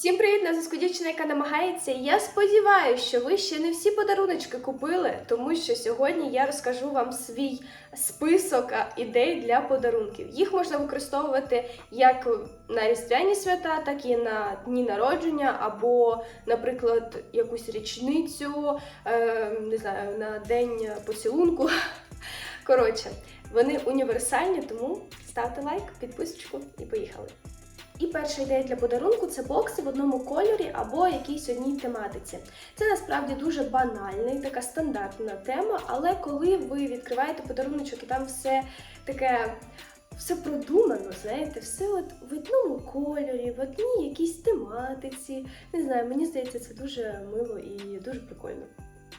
Всім привіт, на зв'язку яка намагається. Я сподіваюся, що ви ще не всі подаруночки купили, тому що сьогодні я розкажу вам свій список ідей для подарунків. Їх можна використовувати як на різдвяні свята, так і на дні народження, або, наприклад, якусь річницю, е, не знаю, на день поцілунку. Коротше, вони універсальні, тому ставте лайк, підписочку і поїхали. І перша ідея для подарунку це бокси в одному кольорі або якійсь одній тематиці. Це насправді дуже банальна і така стандартна тема, але коли ви відкриваєте подаруночок і там все таке. Все продумано, знаєте, все от в одному кольорі, в одній якійсь тематиці. Не знаю, мені здається, це дуже мило і дуже прикольно.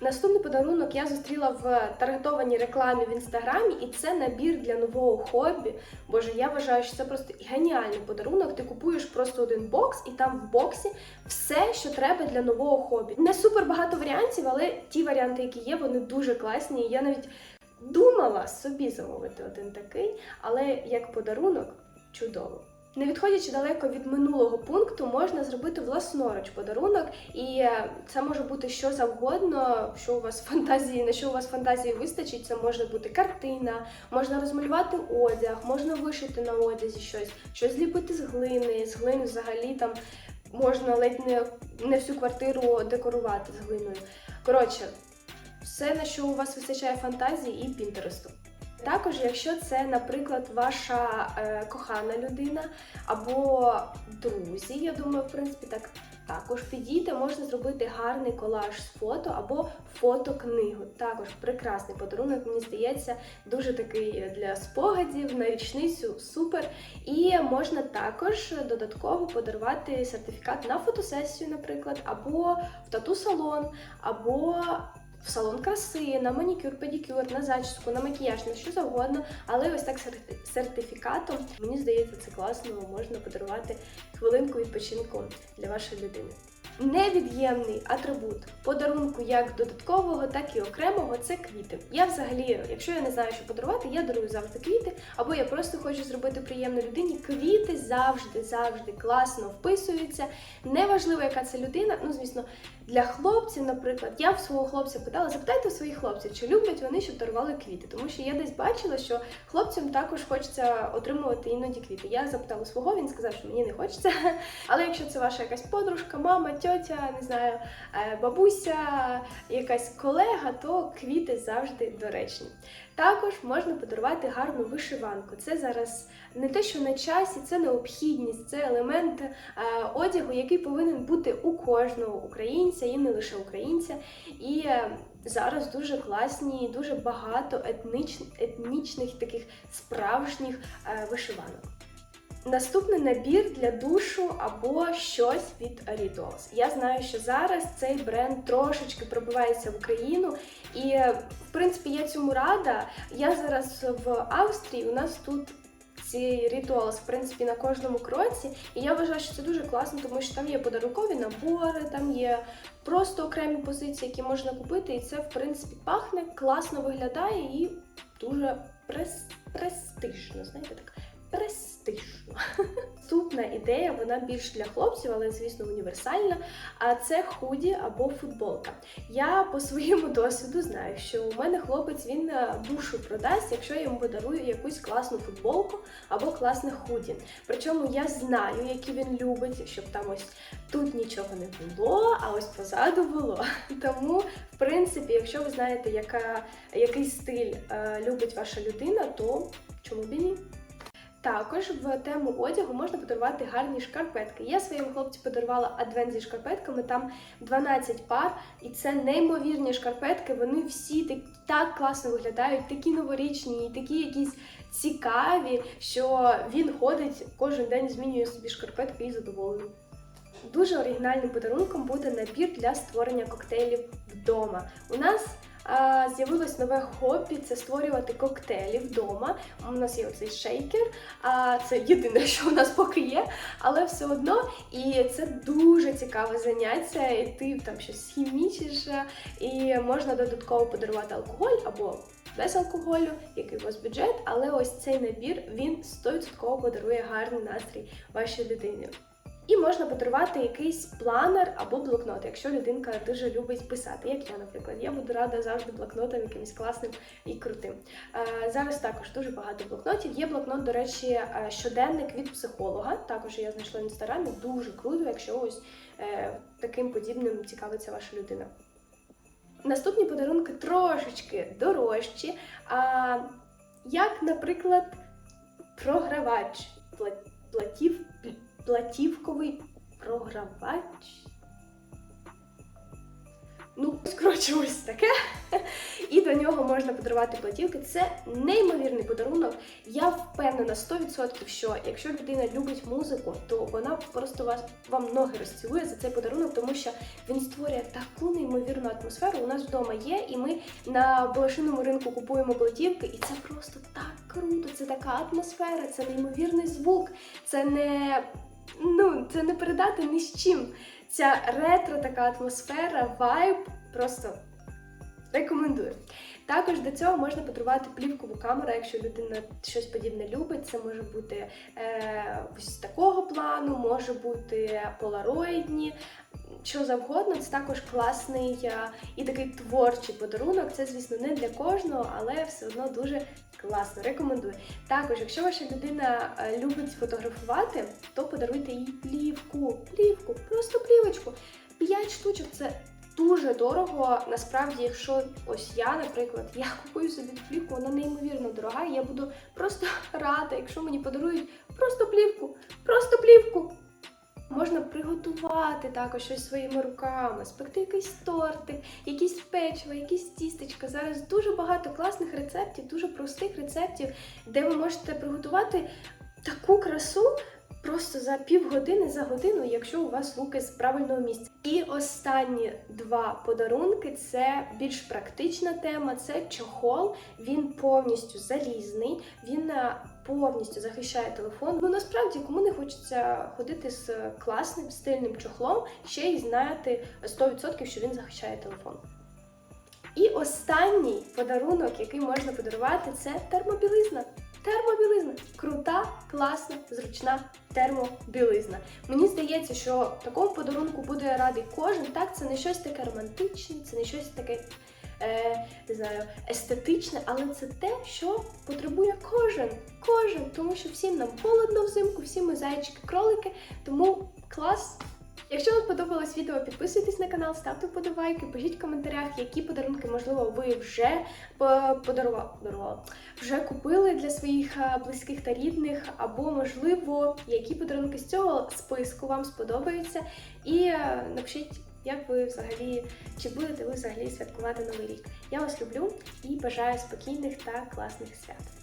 Наступний подарунок я зустріла в таргетованій рекламі в інстаграмі, і це набір для нового хобі. Боже, я вважаю, що це просто геніальний подарунок. Ти купуєш просто один бокс, і там в боксі все, що треба для нового хобі. Не супер багато варіантів, але ті варіанти, які є, вони дуже класні. Я навіть думала собі замовити один такий, але як подарунок чудово. Не відходячи далеко від минулого пункту, можна зробити власноруч подарунок, і е, це може бути що завгодно, що у вас фантазії, на що у вас фантазії вистачить. Це може бути картина, можна розмалювати одяг, можна вишити на одязі щось, щось зліпити з глини. З глини взагалі там можна ледь не, не всю квартиру декорувати з глиною. Коротше, все, на що у вас вистачає фантазії і пінтересту. Також, якщо це, наприклад, ваша е, кохана людина або друзі, я думаю, в принципі, так також підійде, можна зробити гарний колаж з фото або фотокнигу. Також прекрасний подарунок, мені здається, дуже такий для спогадів на річницю супер. І можна також додатково подарувати сертифікат на фотосесію, наприклад, або в тату-салон, або в салон краси, на манікюр, педикюр, на зачіску, на макіяж, на що завгодно. Але ось так сертифікатом, мені здається, це класно, можна подарувати хвилинку відпочинку для вашої людини. Невід'ємний атрибут подарунку як додаткового, так і окремого це квіти. Я взагалі, якщо я не знаю, що подарувати, я дарую завжди квіти, або я просто хочу зробити приємно людині. Квіти завжди, завжди класно вписуються. Неважливо, яка це людина. Ну, звісно, для хлопців, наприклад, я в свого хлопця питала, запитайте у своїх хлопців, чи люблять вони, щоб дарували квіти. Тому що я десь бачила, що хлопцям також хочеться отримувати іноді квіти. Я запитала свого, він сказав, що мені не хочеться. Але якщо це ваша якась подружка, мама, тьотя, не знаю, е, бабуся, якась колега, то квіти завжди доречні. Також можна подарувати гарну вишиванку. Це зараз не те, що на часі, це необхідність, це елемент е, одягу, який повинен бути у кожного українця і не лише українця. І е, зараз дуже класні, дуже багато етнич, етнічних таких справжніх е, вишиванок. Наступний набір для душу або щось від Rituals. Я знаю, що зараз цей бренд трошечки пробивається в Україну, і е, в принципі я цьому рада. Я зараз в Австрії. У нас тут ці Rituals, в принципі, на кожному кроці. І я вважаю, що це дуже класно, тому що там є подарункові набори, там є просто окремі позиції, які можна купити, і це в принципі пахне, класно виглядає і дуже прес... престижно. Знаєте, так престижно. Наступна ідея, вона більш для хлопців, але звісно універсальна. А це худі або футболка. Я по своєму досвіду знаю, що у мене хлопець він е, душу продасть, якщо я йому подарую якусь класну футболку або класне худі. Причому я знаю, які він любить, щоб там ось тут нічого не було, а ось позаду було. Тому, в принципі, якщо ви знаєте, яка, який стиль е, любить ваша людина, то чому б і ні? Також в тему одягу можна подарувати гарні шкарпетки. Я своєму хлопцю подарувала адвент зі шкарпетками, там 12 пар, і це неймовірні шкарпетки. Вони всі так, так класно виглядають, такі новорічні, такі якісь цікаві, що він ходить кожен день, змінює собі шкарпетки і задоволений. Дуже оригінальним подарунком буде набір для створення коктейлів вдома. У нас з'явилось нове хобі це створювати коктейлі вдома. У нас є оцей шейкер, а це єдине, що у нас поки є, але все одно. І це дуже цікаве заняття. І ти там щось хімічиш, і можна додатково подарувати алкоголь або без алкоголю, який у вас бюджет, але ось цей набір він 100% подарує гарний настрій вашій людині. І можна подарувати якийсь планер або блокнот, якщо людинка дуже любить писати, як я, наприклад. Я буду рада завжди блокнотом якимось класним і крутим. Е, Зараз також дуже багато блокнотів. Є блокнот, до речі, е, щоденник від психолога. Також я знайшла в інстаграмі. Дуже круто, якщо ось е, таким подібним цікавиться ваша людина. Наступні подарунки трошечки дорожчі. А, як, наприклад, програвач, платів, пл- платівковий програвач. Ну, скоротше, ось таке. І до нього можна подарувати платівки. Це неймовірний подарунок. Я впевнена 100%, що якщо людина любить музику, то вона просто вас вам ноги розцілує за цей подарунок, тому що він створює таку неймовірну атмосферу. У нас вдома є, і ми на блошиному ринку купуємо платівки, і це просто так круто. Це така атмосфера, це неймовірний звук, це не ну це не передати ні з чим. Ця ретро така атмосфера, вайб просто рекомендую. Також до цього можна подарувати плівкову камеру, якщо людина щось подібне любить. Це може бути е, ось такого плану, може бути полароїдні, що завгодно. Це також класний е, і такий творчий подарунок. Це, звісно, не для кожного, але все одно дуже класно. Рекомендую. Також, якщо ваша людина е, любить фотографувати, то подаруйте їй плівку. Плівку, просто плівочку. 5 штучок це дуже дорого. Насправді, якщо ось я, наприклад, я купую собі плівку, вона неймовірно дорога. і Я буду просто рада, якщо мені подарують просто плівку, просто плівку. Можна приготувати також щось своїми руками, спекти якийсь тортик, якісь печиво, якісь тістечка. Зараз дуже багато класних рецептів, дуже простих рецептів, де ви можете приготувати таку красу просто за півгодини, за годину, якщо у вас руки з правильного місця. І останні два подарунки це більш практична тема. Це чохол. Він повністю залізний, він е, повністю захищає телефон. Ну насправді кому не хочеться ходити з класним стильним чохлом, ще й знати 100%, що він захищає телефон. І останній подарунок, який можна подарувати, це термобілизна. Термобілизна крута, класна, зручна термобілизна. Мені здається, що такому подарунку буде радий кожен. Так, це не щось таке романтичне, це не щось таке. Е, не знаю, естетичне, але це те, що потребує кожен. Кожен, тому що всім нам холодно взимку, всі ми зайчики-кролики, тому клас. Якщо вам сподобалось відео, підписуйтесь на канал, ставте вподобайки, пишіть в коментарях, які подарунки, можливо, ви вже подарували, вже купили для своїх е, близьких та рідних, або, можливо, які подарунки з цього списку вам сподобаються. І е, напишіть, як ви взагалі, чи будете ви взагалі святкувати Новий рік. Я вас люблю і бажаю спокійних та класних свят.